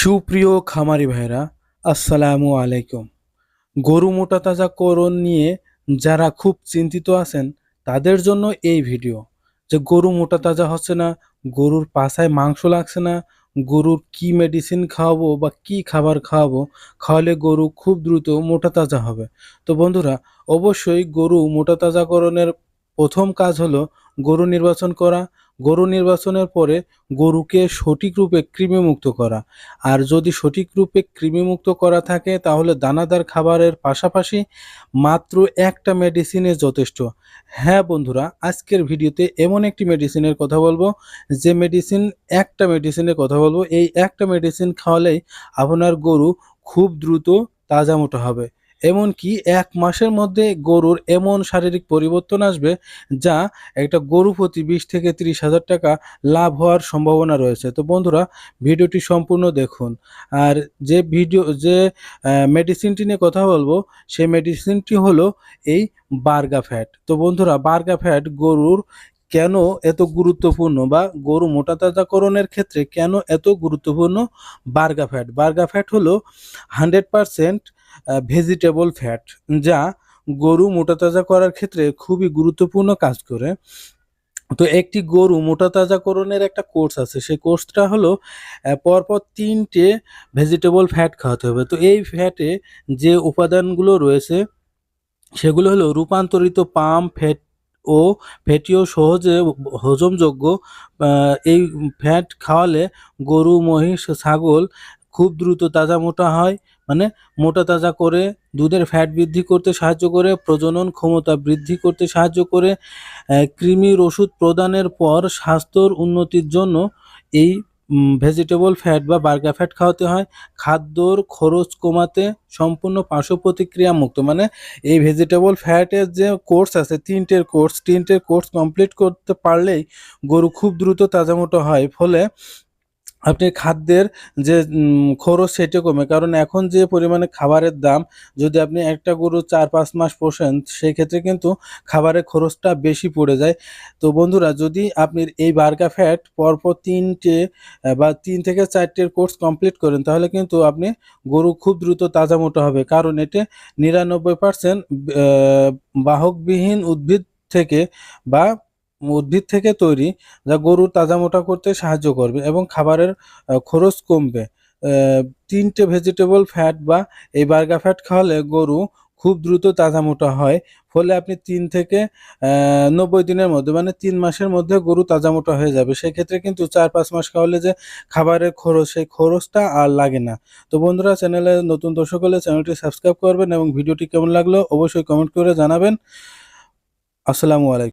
সুপ্রিয় খামারি ভাইরা আসসালামু আলাইকুম। গরু মোটা তাজাকরণ নিয়ে যারা খুব চিন্তিত আছেন, তাদের জন্য এই ভিডিও। যে গরু মোটা তাজা হচ্ছে না, গরুর পাশায় মাংস লাগছে না, গরুর কি মেডিসিন খাওয়াবো বা কি খাবার খাওয়াবো, খাওয়ালে গরু খুব দ্রুত মোটা তাজা হবে। তো বন্ধুরা, অবশ্যই গরু মোটা তাজাকরণের প্রথম কাজ হলো গরু নির্বাচন করা গরু নির্বাচনের পরে গরুকে সঠিক রূপে কৃমিমুক্ত করা। আর যদি সঠিক রূপে কৃমিমুক্ত করা থাকে, তাহলে দানাদার খাবারের পাশাপাশি মাত্র একটা মেডিসিনে যথেষ্ট। হ্যাঁ বন্ধুরা, আজকের ভিডিওতে এমন একটি মেডিসিনের কথা বলব, যে মেডিসিন একটা মেডিসিনের কথা বলব। এই একটা মেডিসিন খাওয়ালেই আপনার গরু খুব দ্রুত তাজা মোটা হবে। এমনকি এক মাসের মধ্যে গরুর এমন শারীরিক পরিবর্তন আসবে যা একটা গরু প্রতি বিশ থেকে ত্রিশ হাজার টাকা লাভ হওয়ার সম্ভাবনা রয়েছে। তো বন্ধুরা, ভিডিওটি সম্পূর্ণ দেখুন। আর যে ভিডিও, যে মেডিসিনটি নিয়ে কথা বলব, সেই মেডিসিনটি হলো এই বার্গা ফ্যাট তো বন্ধুরা, বার্গা ফ্যাট গরুর কেন এত গুরুত্বপূর্ণ বা গরু মোটা তাজাকরণের ক্ষেত্রে কেন এত গুরুত্বপূর্ণ বার্গা ফ্যাট বার্গা ফ্যাট হলো হান্ড্রেড পারসেন্ট ভেজিটেবল ফ্যাট যা গরু মোটা তাজা করার ক্ষেত্রে খুবই গুরুত্বপূর্ণ কাজ করে। তো একটি গরু মোটা তাজাকরণের একটা কোর্স আছে। সেই কোর্সটা হলো পরপর তিনটে ভেজিটেবল ফ্যাট খাওয়াতে হবে। তো এই ফ্যাটে যে উপাদানগুলো রয়েছে, সেগুলো হলো রূপান্তরিত পাম ফ্যাট ও ফ্যাটিও সহজে হজমযোগ্য। এই ফ্যাট খাওয়ালে গরু, মহিষ, ছাগল খুব দ্রুত তাজা মোটা হয় মানে মোটা তাজা করে দুধের ফ্যাট বৃদ্ধি করতে সাহায্য করে, প্রজনন ক্ষমতা বৃদ্ধি করতে সাহায্য করে কৃমির ওষুধ প্রদানের পর স্বাস্থ্যর উন্নতির জন্য এই ভেজিটেবল ফ্যাট বা বার্গা ফ্যাট খাওয়াতে হয়। খাদ্যর খরচ কমাতে সম্পূর্ণ পার্শ্ব প্রতিক্রিয়া মুক্ত মানে এই ভেজিটেবল ফ্যাটের যে কোর্স আছে, তিনটের কোর্স তিনটের কোর্স কমপ্লিট করতে পারলেই গরু খুব দ্রুত তাজামোটো হয়। ফলে আপনি খাদ্যের যে খরচ সেটা কমে। কারণ এখন যে পরিমাণে খাবারের দাম, যদি আপনি একটা গরু চার পাঁচ মাস পোষেন সেই ক্ষেত্রে কিন্তু খাবারের খরচটা বেশি পড়ে যায়। তো বন্ধুরা, যদি আপনি এই বার্গা ফ্যাট পরপর তিনটে বা তিন থেকে চারটের কোর্স কমপ্লিট করেন, তাহলে কিন্তু আপনি গরু খুব দ্রুত তাজা মোটা হবে। কারণ এতে নিরানব্বই পার্সেন্ট বাহকবিহীন উদ্ভিদ থেকে বা উদ্ভিদ থেকে তৈরি যা গরুর তাজা মোটা করতে সাহায্য করবে এবং খাবারের খরচ কমবে। তিনটে ভেজিটেবল ফ্যাট বা এই বার্গা ফ্যাট খাওয়ালে গরু খুব দ্রুত তাজা মোটা হয়। ফলে আপনি তিন থেকে নব্বই দিনের মধ্যে মানে তিন মাসের মধ্যে গরু তাজা মোটা হয়ে যাবে। সেক্ষেত্রে কিন্তু চার পাঁচ মাস খাওয়ালে যে খাবারের খরচ, সেই খরচটা আর লাগে না। তো বন্ধুরা, চ্যানেলে নতুন দর্শক হলে চ্যানেলটি সাবস্ক্রাইব করবেন এবং ভিডিওটি কেমন লাগল অবশ্যই কমেন্ট করে জানাবেন। আসসালামু আলাইকুম।